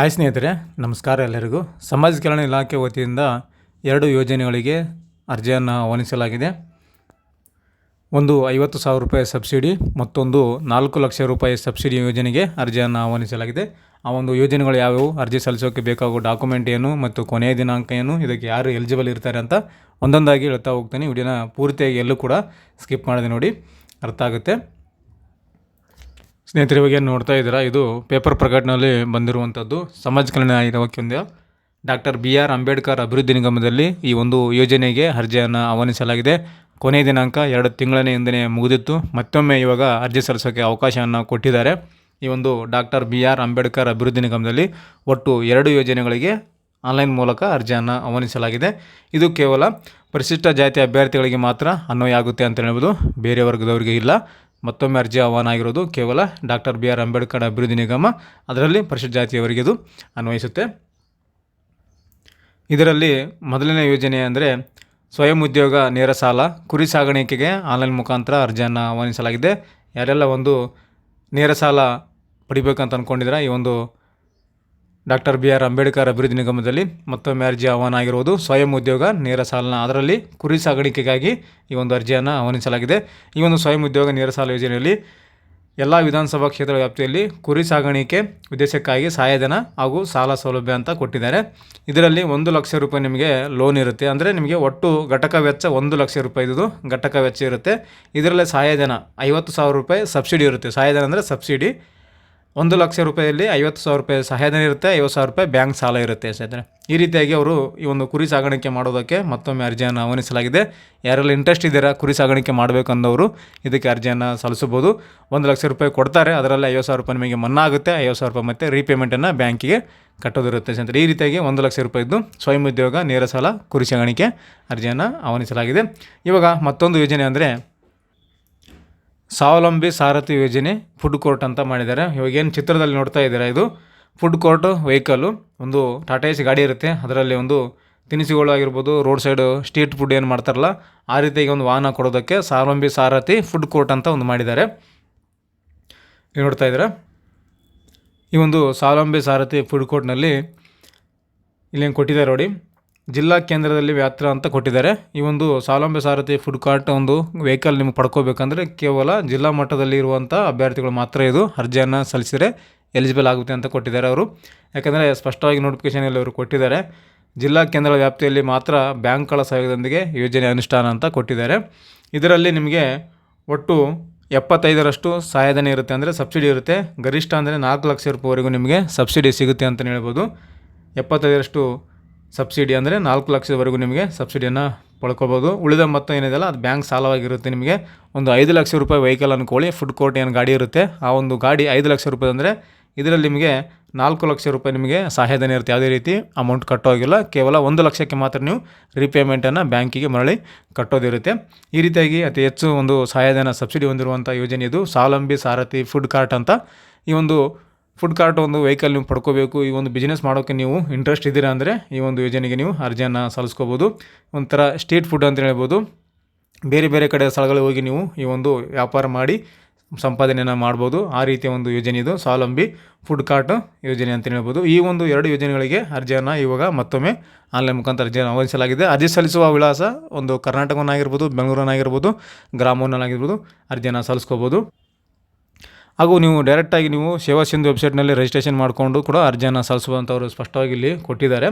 Hi ಸ್ನೇಹಿತರೆ, ನಮಸ್ಕಾರ ಎಲ್ಲರಿಗೂ. ಸಮಾಜ ಕಲ್ಯಾಣ ಇಲಾಖೆ ವತಿಯಿಂದ ಎರಡು ಯೋಜನೆಗಳಿಗೆ ಅರ್ಜಿಯನ್ನು ಆಹ್ವಾನಿಸಲಾಗಿದೆ. ಒಂದು ಐವತ್ತು ಸಾವಿರ ರೂಪಾಯಿ ಸಬ್ಸಿಡಿ, ಮತ್ತೊಂದು ನಾಲ್ಕು ಲಕ್ಷ ರೂಪಾಯಿ ಸಬ್ಸಿಡಿ ಯೋಜನೆಗೆ ಅರ್ಜಿಯನ್ನು ಆಹ್ವಾನಿಸಲಾಗಿದೆ. ಆ ಒಂದು ಯೋಜನೆಗಳು ಯಾವ್ಯಾವು? ಅರ್ಜಿ ಸಲ್ಲಿಸೋಕ್ಕೆ ಬೇಕಾಗುವ ಡಾಕ್ಯುಮೆಂಟ್ ಏನು ಮತ್ತು ಕೊನೆಯ ದಿನಾಂಕ ಏನು? ಇದಕ್ಕೆ ಯಾರು ಎಲಿಜಿಬಲ್ ಇರ್ತಾರೆ ಅಂತ ಒಂದೊಂದಾಗಿ ಹೇಳ್ತಾ ಹೋಗ್ತೀನಿ. ವಿಡಿಯೋನ ಪೂರ್ತಿಯಾಗಿ ಎಲ್ಲೂ ಕೂಡ ಸ್ಕಿಪ್ ಮಾಡಿದೆ ನೋಡಿ, ಅರ್ಥ ಆಗುತ್ತೆ. ಸ್ನೇಹಿತರೆ, ಇವಾಗ ಏನು ನೋಡ್ತಾ ಇದ್ದೀರಾ, ಇದು ಪೇಪರ್ ಪ್ರಕಟಣೆಯಲ್ಲಿ ಬಂದಿರುವಂಥದ್ದು. ಸಮಾಜ ಕಲ್ಯಾಣ ಇಲಾಖೆಯಿಂದ ಡಾಕ್ಟರ್ ಬಿ ಆರ್ ಅಂಬೇಡ್ಕರ್ ಅಭಿವೃದ್ಧಿ ನಿಗಮದಲ್ಲಿ ಈ ಒಂದು ಯೋಜನೆಗೆ ಅರ್ಜಿಯನ್ನು ಆಹ್ವಾನಿಸಲಾಗಿದೆ. ಕೊನೆಯ ದಿನಾಂಕ ಎರಡು ತಿಂಗಳನೇ ಹಿಂದೆ ಮುಗಿದಿತ್ತು. ಮತ್ತೊಮ್ಮೆ ಇವಾಗ ಅರ್ಜಿ ಸಲ್ಲಿಸೋಕ್ಕೆ ಅವಕಾಶವನ್ನು ಕೊಟ್ಟಿದ್ದಾರೆ. ಈ ಒಂದು ಡಾಕ್ಟರ್ ಬಿ ಆರ್ ಅಂಬೇಡ್ಕರ್ ಅಭಿವೃದ್ಧಿ ನಿಗಮದಲ್ಲಿ ಒಟ್ಟು ಎರಡು ಯೋಜನೆಗಳಿಗೆ ಆನ್ಲೈನ್ ಮೂಲಕ ಅರ್ಜಿಯನ್ನು ಆಹ್ವಾನಿಸಲಾಗಿದೆ. ಇದು ಕೇವಲ ಪರಿಶಿಷ್ಟ ಜಾತಿ ಅಭ್ಯರ್ಥಿಗಳಿಗೆ ಮಾತ್ರ ಅನ್ವಯ ಆಗುತ್ತೆ ಅಂತ ಹೇಳ್ಬೋದು. ಬೇರೆ ವರ್ಗದವರಿಗೆ ಇಲ್ಲ. ಮತ್ತೊಮ್ಮೆ ಅರ್ಜಿ ಆಹ್ವಾನ ಆಗಿರೋದು ಕೇವಲ ಡಾಕ್ಟರ್ ಬಿ ಆರ್ ಅಂಬೇಡ್ಕರ್ ಅಭಿವೃದ್ಧಿ ನಿಗಮ, ಅದರಲ್ಲಿ ಪರಿಶಿಷ್ಟ ಜಾತಿಯವರಿಗೆ ಇದು ಅನ್ವಯಿಸುತ್ತೆ. ಇದರಲ್ಲಿ ಮೊದಲನೇ ಯೋಜನೆ ಅಂದರೆ ಸ್ವಯಂ ಉದ್ಯೋಗ ನೇರ ಸಾಲ, ಕುರಿ ಸಾಗಾಣಿಕೆಗೆ ಆನ್ಲೈನ್ ಮುಖಾಂತರ ಅರ್ಜಿಯನ್ನು ಆಹ್ವಾನಿಸಲಾಗಿದೆ. ಯಾರೆಲ್ಲ ಒಂದು ನೇರ ಸಾಲ ಪಡಿಬೇಕಂತ ಅಂದ್ಕೊಂಡಿದ್ರೆ ಈ ಒಂದು ಡಾಕ್ಟರ್ ಬಿ ಆರ್ ಅಂಬೇಡ್ಕರ್ ಅಭಿವೃದ್ಧಿ ನಿಗಮದಲ್ಲಿ ಮತ್ತೊಮ್ಮೆ ಅರ್ಜಿ ಆಹ್ವಾನ ಆಗಿರುವುದು ಸ್ವಯಂ ಉದ್ಯೋಗ, ನೇರ ಸಾಲನ ಅದರಲ್ಲಿ ಕುರಿ ಸಾಗಾಣಿಕೆಗಾಗಿ ಈ ಒಂದು ಅರ್ಜಿಯನ್ನು ಆಹ್ವಾನಿಸಲಾಗಿದೆ. ಈ ಒಂದು ಸ್ವಯಂ ಉದ್ಯೋಗ, ನೇರ ಸಾಲ ಯೋಜನೆಯಲ್ಲಿ ಎಲ್ಲ ವಿಧಾನಸಭಾ ಕ್ಷೇತ್ರ ವ್ಯಾಪ್ತಿಯಲ್ಲಿ ಕುರಿ ಸಾಗಾಣಿಕೆ ಉದ್ದೇಶಕ್ಕಾಗಿ ಸಹಾಯಧನ ಹಾಗೂ ಸಾಲ ಸೌಲಭ್ಯ ಅಂತ ಕೊಟ್ಟಿದ್ದಾರೆ. ಇದರಲ್ಲಿ ಒಂದು ಲಕ್ಷ ರೂಪಾಯಿ ನಿಮಗೆ ಲೋನ್ ಇರುತ್ತೆ. ಅಂದರೆ ನಿಮಗೆ ಒಟ್ಟು ಘಟಕ ವೆಚ್ಚ ಒಂದು ಲಕ್ಷ ರೂಪಾಯಿದು ಘಟಕ ವೆಚ್ಚ ಇರುತ್ತೆ. ಇದರಲ್ಲಿ ಸಹಾಯಧನ ಐವತ್ತು ಸಾವಿರ ರೂಪಾಯಿ ಸಬ್ಸಿಡಿ ಇರುತ್ತೆ. ಸಹಾಯಧನ ಅಂದರೆ ಸಬ್ಸಿಡಿ ಒಂದು ಲಕ್ಷ ರೂಪಾಯಲ್ಲಿ ಐವತ್ತು ಸಾವಿರ ರೂಪಾಯಿ ಸಹಾಯಧನ ಇರುತ್ತೆ, ಐವತ್ತು ಸಾವಿರ ರೂಪಾಯಿ ಬ್ಯಾಂಕ್ ಸಾಲ ಇರುತ್ತೆ ಸ್ನೇಹಿತರೆ ಈ ರೀತಿಯಾಗಿ ಅವರು ಈ ಒಂದು ಕುರಿ ಸಾಗಾಣಿಕೆ ಮಾಡೋದಕ್ಕೆ ಮತ್ತೊಮ್ಮೆ ಅರ್ಜಿಯನ್ನು ಆಹ್ವಾನಿಸಲಾಗಿದೆ. ಯಾರೆಲ್ಲ ಇಂಟ್ರೆಸ್ಟ್ ಇದ್ದೀರಾ, ಕುರಿ ಸಾಗಾಣಿಕೆ ಮಾಡಬೇಕಂದವರು ಇದಕ್ಕೆ ಅರ್ಜಿಯನ್ನು ಸಲ್ಲಿಸಬಹುದು. ಒಂದು ಲಕ್ಷ ರೂಪಾಯಿ ಕೊಡ್ತಾರೆ, ಅದರಲ್ಲಿ ಐವತ್ತು ಸಾವಿರ ರೂಪಾಯಿ ನಿಮಗೆ ಮನ್ನಾ ಆಗುತ್ತೆ ಐವತ್ತು ಸಾವಿರ ರೂಪಾಯಿ ಮತ್ತು ರೀಪೇಮೆಂಟನ್ನು ಬ್ಯಾಂಕಿಗೆ ಕಟ್ಟೋದಿರುತ್ತೆ ಸ್ನೇಹಿತರೆ ಈ ರೀತಿಯಾಗಿ ಒಂದು ಲಕ್ಷ ರೂಪಾಯಿದ್ದು ಸ್ವಯಂ ಉದ್ಯೋಗ, ನೇರ ಸಾಲ, ಕುರಿ ಸಾಗಾಣಿಕೆ ಅರ್ಜಿಯನ್ನು ಆಹ್ವಾನಿಸಲಾಗಿದೆ. ಇವಾಗ ಮತ್ತೊಂದು ಯೋಜನೆ ಅಂದರೆ ಸ್ವಾವಲಂಬಿ ಸಾರಥಿ ಯೋಜನೆ ಫುಡ್ ಕೋರ್ಟ್ ಅಂತ ಮಾಡಿದ್ದಾರೆ. ಇವಾಗ ಏನು ಚಿತ್ರದಲ್ಲಿ ನೋಡ್ತಾ ಇದ್ದೀರಾ ಇದು? ಫುಡ್ ಕೋರ್ಟ್ ವೆಹಿಕಲ್ಲು ಒಂದು ಟಾಟಾ ಎಸ್ ಗಾಡಿ ಇರುತ್ತೆ. ಅದರಲ್ಲಿ ಒಂದು ತಿನಿಸುಗಳು ಆಗಿರ್ಬೋದು ರೋಡ್ ಸೈಡು ಸ್ಟ್ರೀಟ್ ಫುಡ್ ಏನು ಮಾಡ್ತಾರಲ್ಲ, ಆ ರೀತಿಯಾಗಿ ಒಂದು ವಾಹನ ಕೊಡೋದಕ್ಕೆ ಸ್ವಾವಲಂಬಿ ಸಾರಥಿ ಫುಡ್ ಕೋರ್ಟ್ ಅಂತ ಒಂದು ಮಾಡಿದ್ದಾರೆ. ನೀವು ನೋಡ್ತಾ ಇದ್ದೀರಾ? ಈ ಒಂದು ಸ್ವಾವಲಂಬಿ ಸಾರಥಿ ಫುಡ್ ಕೋರ್ಟ್ನಲ್ಲಿ ಇಲ್ಲೇನು ಕೊಟ್ಟಿದ್ದಾರೆ ನೋಡಿ. ಜಿಲ್ಲಾ ಕೇಂದ್ರದಲ್ಲಿ ವ್ಯಾತ್ರ ಅಂತ ಕೊಟ್ಟಿದ್ದಾರೆ. ಈ ಒಂದು ಸ್ವಾವಲಂಬಿ ಸಾರಥಿ ಫುಡ್ ಕಾರ್ಟ್ ಒಂದು ವೆಹಿಕಲ್ ನಿಮ್ಗೆ ಪಡ್ಕೋಬೇಕಂದ್ರೆ ಕೇವಲ ಜಿಲ್ಲಾ ಮಟ್ಟದಲ್ಲಿ ಇರುವಂಥ ಅಭ್ಯರ್ಥಿಗಳು ಮಾತ್ರ ಇದು ಅರ್ಜಿಯನ್ನು ಸಲ್ಲಿಸಿದರೆ ಎಲಿಜಿಬಲ್ ಆಗುತ್ತೆ ಅಂತ ಕೊಟ್ಟಿದ್ದಾರೆ ಅವರು. ಯಾಕಂದರೆ ಸ್ಪಷ್ಟವಾಗಿ ನೋಟಿಫಿಕೇಷನಲ್ಲಿ ಅವರು ಕೊಟ್ಟಿದ್ದಾರೆ. ಜಿಲ್ಲಾ ಕೇಂದ್ರ ವ್ಯಾಪ್ತಿಯಲ್ಲಿ ಮಾತ್ರ ಬ್ಯಾಂಕ್ಗಳ ಸಹಯೋಗದೊಂದಿಗೆ ಯೋಜನೆ ಅನುಷ್ಠಾನ ಅಂತ ಕೊಟ್ಟಿದ್ದಾರೆ. ಇದರಲ್ಲಿ ನಿಮಗೆ ಒಟ್ಟು ಎಪ್ಪತ್ತೈದರಷ್ಟು ಸಹಾಯಧನ ಇರುತ್ತೆ ಅಂದರೆ ಸಬ್ಸಿಡಿ ಇರುತ್ತೆ. ಗರಿಷ್ಠ ಅಂದರೆ ನಾಲ್ಕು ಲಕ್ಷ ರೂಪಾಯಿವರೆಗೂ ನಿಮಗೆ ಸಬ್ಸಿಡಿ ಸಿಗುತ್ತೆ ಅಂತಲೇ ಹೇಳ್ಬೋದು. ಎಪ್ಪತ್ತೈದರಷ್ಟು ಸಬ್ಸಿಡಿ ಅಂದರೆ ನಾಲ್ಕು ಲಕ್ಷದವರೆಗೂ ನಿಮಗೆ ಸಬ್ಸಿಡಿಯನ್ನು ಪಡ್ಕೋಬೋದು. ಉಳಿದ ಮೊತ್ತ ಏನಿದೆಯಲ್ಲ, ಅದು ಬ್ಯಾಂಕ್ ಸಾಲವಾಗಿರುತ್ತೆ ನಿಮಗೆ. ಒಂದು ಐದು ಲಕ್ಷ ರೂಪಾಯಿ ವೆಹಿಕಲ್ ಅನ್ಕೊಳ್ಳಿ ಫುಡ್ ಕೋರ್ಟ್ ಏನು ಗಾಡಿ ಇರುತ್ತೆ, ಆ ಒಂದು ಗಾಡಿ ಐದು ಲಕ್ಷ ರೂಪಾಯಿ ಅಂದರೆ ಇದರಲ್ಲಿ ನಿಮಗೆ ನಾಲ್ಕು ಲಕ್ಷ ರೂಪಾಯಿ ನಿಮಗೆ ಸಹಾಯಧನ ಇರುತ್ತೆ. ಯಾವುದೇ ರೀತಿ ಅಮೌಂಟ್ ಕಟ್ಟೋಗಿಲ್ಲ ಕೇವಲ ಒಂದು ಲಕ್ಷಕ್ಕೆ ಮಾತ್ರ ನೀವು ರೀಪೇಮೆಂಟನ್ನು ಬ್ಯಾಂಕಿಗೆ ಮರಳಿ ಕಟ್ಟೋದಿರುತ್ತೆ. ಈ ರೀತಿಯಾಗಿ ಅತಿ ಹೆಚ್ಚು ಒಂದು ಸಹಾಯಧನ ಸಬ್ಸಿಡಿ ಹೊಂದಿರುವಂಥ ಯೋಜನೆ ಇದು. ಸ್ವಾವಲಂಬಿ ಸಾರಥಿ ಫುಡ್ ಕಾರ್ಟ್ ಅಂತ ಈ ಒಂದು ಫುಡ್ ಕಾರ್ಟ್ ಒಂದು ವೆಹಿಕಲ್ ನೀವು ಪಡ್ಕೋಬೇಕು. ಈ ಒಂದು ಬಿಸ್ನೆಸ್ ಮಾಡೋಕ್ಕೆ ನೀವು ಇಂಟ್ರೆಸ್ಟ್ ಇದ್ದೀರಾ ಅಂದರೆ ಈ ಒಂದು ಯೋಜನೆಗೆ ನೀವು ಅರ್ಜಿಯನ್ನು ಸಲ್ಲಿಸ್ಕೋಬೋದು. ಒಂಥರ ಸ್ಟ್ರೀಟ್ ಫುಡ್ ಅಂತ ಹೇಳ್ಬೋದು. ಬೇರೆ ಬೇರೆ ಕಡೆ ಸ್ಥಳಗಳಿಗೆ ಹೋಗಿ ನೀವು ಈ ಒಂದು ವ್ಯಾಪಾರ ಮಾಡಿ ಸಂಪಾದನೆಯನ್ನು ಮಾಡ್ಬೋದು. ಆ ರೀತಿಯ ಒಂದು ಯೋಜನೆ ಇದು. ಸ್ವಾವಲಂಬಿ ಫುಡ್ ಕಾರ್ಟ್ ಯೋಜನೆ ಅಂತ ಹೇಳ್ಬೋದು. ಈ ಒಂದು ಎರಡು ಯೋಜನೆಗಳಿಗೆ ಅರ್ಜಿಯನ್ನು ಇವಾಗ ಮತ್ತೊಮ್ಮೆ ಆನ್ಲೈನ್ ಮುಖಾಂತರ ಅರ್ಜಿಯನ್ನು ಆಹ್ವಾನಿಸಲಾಗಿದೆ ಅರ್ಜಿ ಸಲ್ಲಿಸುವ ವಿಳಾಸ ಒಂದು ಕರ್ನಾಟಕವನ್ನಾಗಿರ್ಬೋದು, ಬೆಂಗಳೂರನ್ನಾಗಿರ್ಬೋದು, ಗ್ರಾಮವನ್ನಾಗಿರ್ಬೋದು ಅರ್ಜಿಯನ್ನು ಸಲ್ಲಿಸ್ಕೋಬೋದು. ಹಾಗೂ ನೀವು ಡೈರೆಕ್ಟಾಗಿ ನೀವು ಸೇವಾ ಸಿಂಧು ವೆಬ್ಸೈಟ್ನಲ್ಲಿ ರಿಜಿಸ್ಟ್ರೇಷನ್ ಮಾಡಿಕೊಂಡು ಕೂಡ ಅರ್ಜಿಯನ್ನು ಸಲ್ಲಿಸುವಂಥವ್ರು ಸ್ಪಷ್ಟವಾಗಿ ಇಲ್ಲಿ ಕೊಟ್ಟಿದ್ದಾರೆ.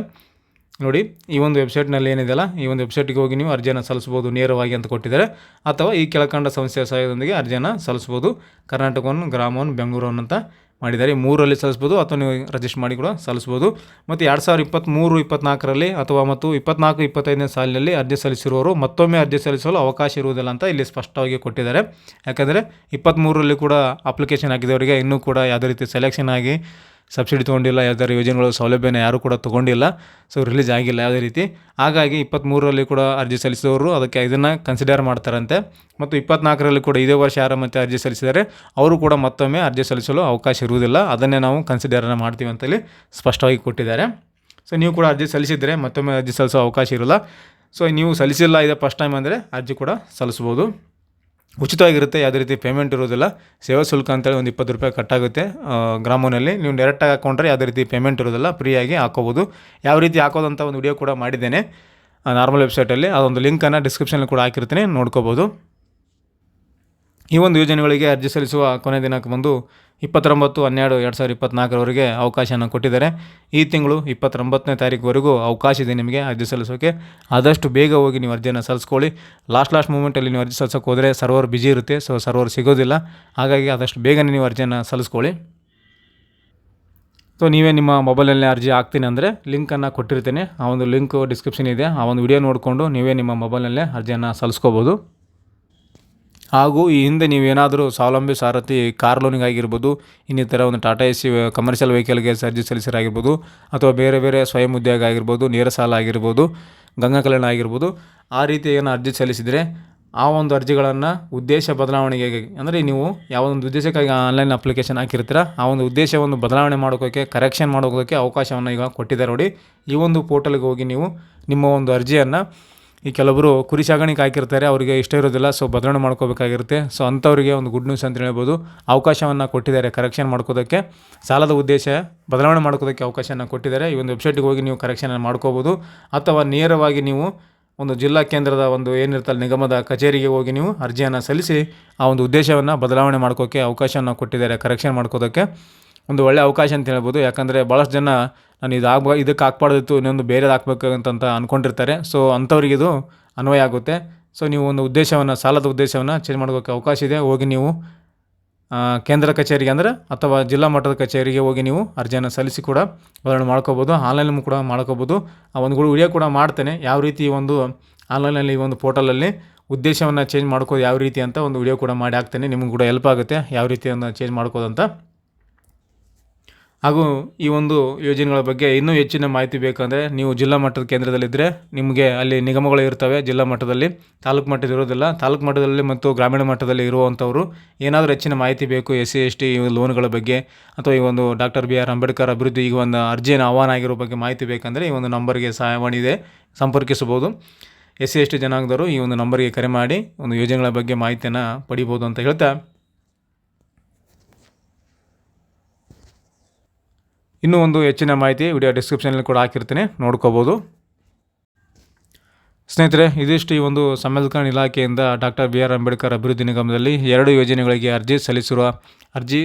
ನೋಡಿ, ಈ ಒಂದು ವೆಬ್ಸೈಟ್ನಲ್ಲಿ ಏನಿದೆಯಲ್ಲ, ಈ ಒಂದು ವೆಬ್ಸೈಟ್ಗೆ ಹೋಗಿ ನೀವು ಅರ್ಜಿಯನ್ನು ಸಲ್ಲಿಸ್ಬೋದು ನೇರವಾಗಿ ಅಂತ ಕೊಟ್ಟಿದ್ದಾರೆ. ಅಥವಾ ಈ ಕೆಳಕಂಡ ಸಂಸ್ಥೆಯ ಸಹಾಯದೊಂದಿಗೆ ಅರ್ಜಿಯನ್ನು ಸಲ್ಲಿಸ್ಬೋದು ಕರ್ನಾಟಕವನ್ನು, ಗ್ರಾಮವನ್ನು ಬೆಂಗಳೂರು ಅಂತ ಮಾಡಿದ್ದಾರೆ. ಮೂರರಲ್ಲಿ ಸಲ್ಲಿಸ್ಬೋದು, ಅಥವಾ ನೀವು ರಜಿಸ್ಟರ್ ಮಾಡಿ ಕೂಡ ಸಲ್ಲಿಸ್ಬೋದು. ಮತ್ತು ಎರಡು ಸಾವಿರದ ಇಪ್ಪತ್ತ್ಮೂರು ಇಪ್ಪತ್ನಾಲ್ಕರಲ್ಲಿ ಅಥವಾ ಮತ್ತು ಇಪ್ಪತ್ನಾಲ್ಕು, ಇಪ್ಪತ್ತೈದನೇ ಸಾಲಿನಲ್ಲಿ ಅರ್ಜಿ ಸಲ್ಲಿಸಿರುವವರು ಮತ್ತೊಮ್ಮೆ ಅರ್ಜಿ ಸಲ್ಲಿಸಲು ಅವಕಾಶ ಇರುವುದಿಲ್ಲ ಅಂತ ಇಲ್ಲಿ ಸ್ಪಷ್ಟವಾಗಿ ಕೊಟ್ಟಿದ್ದಾರೆ. ಯಾಕಂದರೆ ಇಪ್ಪತ್ತ್ಮೂರರಲ್ಲಿ ಕೂಡ ಅಪ್ಲಿಕೇಶನ್ ಹಾಕಿದವರಿಗೆ ಇನ್ನೂ ಕೂಡ ಯಾವುದೇ ರೀತಿ ಸೆಲೆಕ್ಷನ್ ಆಗಿ ಸಬ್ಸಿಡಿ ತೊಗೊಂಡಿಲ್ಲ, ಯಾವ್ದಾದ್ರು ಯೋಜನೆಗಳು ಸೌಲಭ್ಯನ ಯಾರೂ ಕೂಡ ತೊಗೊಂಡಿಲ್ಲ. ಸೊ ರಿಲೀಸ್ ಆಗಿಲ್ಲ ಯಾವುದೇ ರೀತಿ. ಹಾಗಾಗಿ ಇಪ್ಪತ್ತ್ಮೂರರಲ್ಲಿ ಕೂಡ ಅರ್ಜಿ ಸಲ್ಲಿಸಿದವರು ಅದಕ್ಕೆ ಇದನ್ನು ಕನ್ಸಿಡರ್ ಮಾಡ್ತಾರಂತೆ. ಮತ್ತು ಇಪ್ಪತ್ನಾಲ್ಕರಲ್ಲಿ ಕೂಡ ಇದೇ ವರ್ಷ ಯಾರು ಮತ್ತೆ ಅರ್ಜಿ ಸಲ್ಲಿಸಿದರೆ ಅವರು ಕೂಡ ಮತ್ತೊಮ್ಮೆ ಅರ್ಜಿ ಸಲ್ಲಿಸಲು ಅವಕಾಶ ಇರುವುದಿಲ್ಲ. ಅದನ್ನೇ ನಾವು ಕನ್ಸಿಡರನ್ನು ಮಾಡ್ತೀವಿ ಅಂತೇಳಿ ಸ್ಪಷ್ಟವಾಗಿ ಕೊಟ್ಟಿದ್ದಾರೆ. ಸೊ ನೀವು ಕೂಡ ಅರ್ಜಿ ಸಲ್ಲಿಸಿದರೆ ಮತ್ತೊಮ್ಮೆ ಅರ್ಜಿ ಸಲ್ಲಿಸೋ ಅವಕಾಶ ಇರಲ್ಲ. ಸೊ ನೀವು ಸಲ್ಲಿಸಿಲ್ಲ, ಇದೆ ಫಸ್ಟ್ ಟೈಮ್ ಅಂದರೆ ಅರ್ಜಿ ಕೂಡ ಸಲ್ಲಿಸ್ಬೋದು. ಉಚಿತವಾಗಿರುತ್ತೆ, ಯಾವುದೇ ರೀತಿ ಪೇಮೆಂಟ್ ಇರೋದಿಲ್ಲ. ಸೇವಾ ಶುಲ್ಕ ಅಂತೇಳಿ ಒಂದು ಇಪ್ಪತ್ತು ರೂಪಾಯಿ ಕಟ್ಟಾಗುತ್ತೆ. ಗ್ರಾಮನಲ್ಲಿ. ನೀವು ಡೈರೆಕ್ಟಾಗಿ ಹಾಕ್ಕೊಂಡ್ರೆ ಯಾವುದೇ ರೀತಿ ಪೇಮೆಂಟ್ ಇರೋದಿಲ್ಲ ಫ್ರೀಯಾಗಿ ಹಾಕೋಬೋದು. ಯಾವ ರೀತಿ ಹಾಕೋದಂತ ಒಂದು ವಿಡಿಯೋ ಕೂಡ ಮಾಡಿದ್ದೇನೆ. ನಾರ್ಮಲ್ ವೆಬ್ಸೈಟಲ್ಲಿ ಅದೊಂದು ಲಿಂಕನ್ನು ಡಿಸ್ಕ್ರಿಪ್ಷನಲ್ಲಿ ಕೂಡ ಹಾಕಿರ್ತೀನಿ, ನೋಡ್ಕೋಬೋದು. ಈ ಒಂದು ಯೋಜನೆಗಳಿಗೆ ಅರ್ಜಿ ಸಲ್ಲಿಸುವ ಕೊನೆ ದಿನಾಂಕ ಬಂದು ಇಪ್ಪತ್ತೊಂಬತ್ತು, ಹನ್ನೆರಡು, ಎರಡು ಸಾವಿರದ ಇಪ್ಪತ್ತ್ನಾಲ್ಕರವರೆಗೆ ಅವಕಾಶನ ಕೊಟ್ಟಿದ್ದಾರೆ. ಈ ತಿಂಗಳು ಇಪ್ಪತ್ತೊಂಬತ್ತನೇ ತಾರೀಕುವರೆಗೂ ಅವಕಾಶ ಇದೆ ನಿಮಗೆ ಅರ್ಜಿ ಸಲ್ಲಿಸೋಕೆ. ಆದಷ್ಟು ಬೇಗ ಹೋಗಿ ನೀವು ಅರ್ಜಿಯನ್ನು ಸಲ್ಲಿಸ್ಕೊಳ್ಳಿ. ಲಾಸ್ಟ್ ಲಾಸ್ಟ್ ಮೂಮೆಂಟಲ್ಲಿ ನೀವು ಅರ್ಜಿ ಸಲ್ಲಿಸೋಕೆ ಹೋದರೆ ಸರ್ವರ್ ಬಿಜಿ ಇರುತ್ತೆ, ಸೊ ಸರ್ವರ್ ಸಿಗೋದಿಲ್ಲ. ಹಾಗಾಗಿ ಆದಷ್ಟು ಬೇಗನೆ ನೀವು ಅರ್ಜಿಯನ್ನು ಸಲ್ಲಿಸ್ಕೊಳ್ಳಿ. ಸೊ ನೀವೇ ನಿಮ್ಮ ಮೊಬೈಲಲ್ಲೇ ಅರ್ಜಿ ಹಾಕ್ತೀನಿ ಅಂದರೆ ಲಿಂಕನ್ನು ಕೊಟ್ಟಿರ್ತೇನೆ. ಆ ಒಂದು ಲಿಂಕು ಡಿಸ್ಕ್ರಿಪ್ಷನ್ ಇದೆ. ಆ ಒಂದು ವಿಡಿಯೋ ನೋಡಿಕೊಂಡು ನೀವೇ ನಿಮ್ಮ ಮೊಬೈಲಲ್ಲೇ ಅರ್ಜಿಯನ್ನು ಸಲ್ಲಿಸ್ಕೋಬೋದು. ಹಾಗೂ ಈ ಹಿಂದೆ ನೀವೇನಾದರೂ ಸ್ವಾವಲಂಬಿ ಸಾರಥಿ, ಕಾರ್ ಲೋನಿಗಾಗಿರ್ಬೋದು ಇನ್ನಿತರ ಒಂದು ಟಾಟಾ ಎ ಸಿ ಕಮರ್ಷಿಯಲ್ ವೆಹಿಕಲ್ಗೆ ಅರ್ಜಿ ಸಲ್ಲಿಸಿರಾಗಿರ್ಬೋದು, ಅಥವಾ ಬೇರೆ ಬೇರೆ ಸ್ವಯಂ ಉದ್ಯೋಗ ಆಗಿರ್ಬೋದು, ನೇರ ಸಾಲ ಆಗಿರ್ಬೋದು, ಗಂಗಾ ಕಲ್ಯಾಣ ಆಗಿರ್ಬೋದು, ಆ ರೀತಿ ಏನು ಅರ್ಜಿ ಸಲ್ಲಿಸಿದರೆ ಆ ಒಂದು ಅರ್ಜಿಗಳನ್ನು ಉದ್ದೇಶ ಬದಲಾವಣೆಗೆ ಅಂದರೆ ನೀವು ಯಾವ ಒಂದು ಉದ್ದೇಶಕ್ಕಾಗಿ ಆನ್ಲೈನ್ ಅಪ್ಲಿಕೇಶನ್ ಹಾಕಿರ್ತೀರ, ಆ ಒಂದು ಉದ್ದೇಶವನ್ನು ಬದಲಾವಣೆ ಮಾಡೋಕ್ಕೆ ಕರೆಕ್ಷನ್ ಮಾಡೋದಕ್ಕೆ ಅವಕಾಶವನ್ನು ಈಗ ಕೊಟ್ಟಿದ್ದಾರೆ ನೋಡಿ. ಈ ಒಂದು ಪೋರ್ಟಲ್ಗೆ ಹೋಗಿ ನೀವು ನಿಮ್ಮ ಒಂದು ಅರ್ಜಿಯನ್ನು ಈ ಕೆಲವರು ಕುರಿ ಸಾಗಾಣಿಕೆ ಹಾಕಿರ್ತಾರೆ, ಅವರಿಗೆ ಇಷ್ಟ ಇರೋದಿಲ್ಲ ಸೊ ಬದಲಾವಣೆ ಮಾಡ್ಕೋಬೇಕಾಗಿರುತ್ತೆ. ಸೊ ಅಂಥವರಿಗೆ ಒಂದು ಗುಡ್ ನ್ಯೂಸ್ ಅಂತ ಹೇಳ್ಬೋದು. ಅವಕಾಶವನ್ನು ಕೊಟ್ಟಿದ್ದಾರೆ ಕರೆಕ್ಷನ್ ಮಾಡ್ಕೋದಕ್ಕೆ. ಸಾಲದ ಉದ್ದೇಶ ಬದಲಾವಣೆ ಮಾಡ್ಕೋದಕ್ಕೆ ಅವಕಾಶನ ಕೊಟ್ಟಿದ್ದಾರೆ. ಈ ಒಂದು ವೆಬ್ಸೈಟ್ಗೆ ಹೋಗಿ ನೀವು ಕರೆಕ್ಷನ್ ಮಾಡ್ಕೋಬೋದು. ಅಥವಾ ನೇರವಾಗಿ ನೀವು ಒಂದು ಜಿಲ್ಲಾ ಕೇಂದ್ರದ ಒಂದು ಏನಿರ್ತಲ್ಲ ನಿಗಮದ ಕಚೇರಿಗೆ ಹೋಗಿ ನೀವು ಅರ್ಜಿಯನ್ನು ಸಲ್ಲಿಸಿ ಆ ಒಂದು ಉದ್ದೇಶವನ್ನು ಬದಲಾವಣೆ ಮಾಡ್ಕೋಕ್ಕೆ ಅವಕಾಶವನ್ನು ಕೊಟ್ಟಿದ್ದಾರೆ ಕರೆಕ್ಷನ್ ಮಾಡ್ಕೋದಕ್ಕೆ. ಒಂದು ಒಳ್ಳೆಯ ಅವಕಾಶ ಅಂತ ಹೇಳ್ಬೋದು. ಯಾಕಂದರೆ ಭಾಳಷ್ಟು ಜನ ನಾನು ಇದು ಆಗ್ಬ ಇದಕ್ಕೆ ಹಾಕ್ಬಾರ್ದಿತ್ತು, ಇನ್ನೊಂದು ಬೇರೆದು ಹಾಕ್ಬೇಕು ಅಂತ ಅಂದ್ಕೊಂಡಿರ್ತಾರೆ ಸೊ ಅಂಥವ್ರಿಗೆ ಇದು ಅನ್ವಯ ಆಗುತ್ತೆ. ಸೊ ನೀವು ಒಂದು ಉದ್ದೇಶವನ್ನು, ಸಾಲದ ಉದ್ದೇಶವನ್ನು ಚೇಂಜ್ ಮಾಡೋಕ್ಕೆ ಅವಕಾಶ ಇದೆ. ಹೋಗಿ ನೀವು ಕೇಂದ್ರ ಕಚೇರಿಗೆ ಅಂದರೆ, ಅಥವಾ ಜಿಲ್ಲಾ ಮಟ್ಟದ ಕಚೇರಿಗೆ ಹೋಗಿ ನೀವು ಅರ್ಜಿಯನ್ನು ಸಲ್ಲಿಸಿ ಕೂಡ ಬದಲಾವಣೆ ಮಾಡ್ಕೋಬೋದು. ಆನ್ಲೈನ್ ಕೂಡ ಮಾಡ್ಕೋಬೋದು. ಆ ಒಂದು ವಿಡಿಯೋ ಕೂಡ ಮಾಡ್ತೇನೆ. ಯಾವ ರೀತಿ ಒಂದು ಆನ್ಲೈನಲ್ಲಿ ಈ ಒಂದು ಪೋರ್ಟಲಲ್ಲಿ ಉದ್ದೇಶವನ್ನು ಚೇಂಜ್ ಮಾಡ್ಕೋದು ಯಾವ ರೀತಿ ಅಂತ ಒಂದು ವಿಡಿಯೋ ಕೂಡ ಮಾಡಿ ಹಾಕ್ತೇನೆ. ನಿಮ್ಗೆ ಕೂಡ ಹೆಲ್ಪ್ ಆಗುತ್ತೆ. ಯಾವ ರೀತಿಯನ್ನು ಚೇಂಜ್ ಮಾಡ್ಕೋದಂತ ಹಾಗೂ ಈ ಒಂದು ಯೋಜನೆಗಳ ಬಗ್ಗೆ ಇನ್ನೂ ಹೆಚ್ಚಿನ ಮಾಹಿತಿ ಬೇಕಂದರೆ ನೀವು ಜಿಲ್ಲಾ ಮಟ್ಟದ ಕೇಂದ್ರದಲ್ಲಿದ್ದರೆ ನಿಮಗೆ ಅಲ್ಲಿ ನಿಗಮಗಳು ಇರ್ತವೆ ಜಿಲ್ಲಾ ಮಟ್ಟದಲ್ಲಿ. ತಾಲೂಕು ಮಟ್ಟದ ಇರೋದಿಲ್ಲ. ತಾಲೂಕು ಮಟ್ಟದಲ್ಲಿ ಮತ್ತು ಗ್ರಾಮೀಣ ಮಟ್ಟದಲ್ಲಿ ಇರುವಂಥವರು ಏನಾದರೂ ಹೆಚ್ಚಿನ ಮಾಹಿತಿ ಬೇಕು, ಎಸ್ ಸಿ, ಎಸ್ ಟಿ ಲೋನ್ಗಳ ಬಗ್ಗೆ ಅಥವಾ ಈ ಒಂದು ಡಾಕ್ಟರ್ ಬಿ ಆರ್ ಅಂಬೇಡ್ಕರ್ ಅಭಿವೃದ್ಧಿ ಈಗ ಒಂದು ಅರ್ಜಿಯನ್ನು ಆಹ್ವಾನ ಆಗಿರೋ ಬಗ್ಗೆ ಮಾಹಿತಿ ಬೇಕಂದರೆ ಈ ಒಂದು ನಂಬರ್ಗೆ ಸಹಾಯವಾಣಿ ಇದೆ. ಸಂಪರ್ಕಿಸಬಹುದು. ಎಸ್ ಸಿ, ಎಸ್ ಟಿ ಈ ಒಂದು ನಂಬರ್ಗೆ ಕರೆ ಮಾಡಿ ಒಂದು ಯೋಜನೆಗಳ ಬಗ್ಗೆ ಮಾಹಿತಿಯನ್ನು ಪಡಿಬೋದು ಅಂತ ಹೇಳ್ತಾ ಇನ್ನೂ ಒಂದು ಹೆಚ್ಚಿನ ಮಾಹಿತಿ ವಿಡಿಯೋ ಡಿಸ್ಕ್ರಿಪ್ಷನಲ್ಲಿ ಕೂಡ ಹಾಕಿರ್ತೀನಿ, ನೋಡ್ಕೋಬೋದು. ಸ್ನೇಹಿತರೆ, ಇದಿಷ್ಟು ಈ ಒಂದು ಸಂವಿಧಾನ ಇಲಾಖೆಯಿಂದ ಡಾಕ್ಟರ್ ಬಿ ಆರ್ ಅಂಬೇಡ್ಕರ್ ಅಭಿವೃದ್ಧಿ ನಿಗಮದಲ್ಲಿ ಎರಡು ಯೋಜನೆಗಳಿಗೆ ಅರ್ಜಿ ಸಲ್ಲಿಸಿರುವ ಅರ್ಜಿ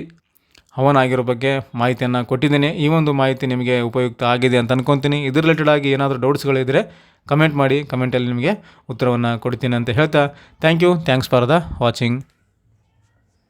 ಹವನ ಬಗ್ಗೆ ಮಾಹಿತಿಯನ್ನು ಕೊಟ್ಟಿದ್ದೀನಿ. ಈ ಒಂದು ಮಾಹಿತಿ ನಿಮಗೆ ಉಪಯುಕ್ತ ಆಗಿದೆ ಅಂತ ಅನ್ಕೊತೀನಿ. ಇದ್ರ ರಿಲೇಟೆಡ್ ಆಗಿ ಏನಾದರೂ ಡೌಟ್ಸ್ಗಳಿದ್ದರೆ ಕಮೆಂಟ್ ಮಾಡಿ ಕಮೆಂಟಲ್ಲಿ ನಿಮಗೆ ಉತ್ತರವನ್ನು ಕೊಡ್ತೀನಿ ಅಂತ ಹೇಳ್ತಾ thank you thanks for the watching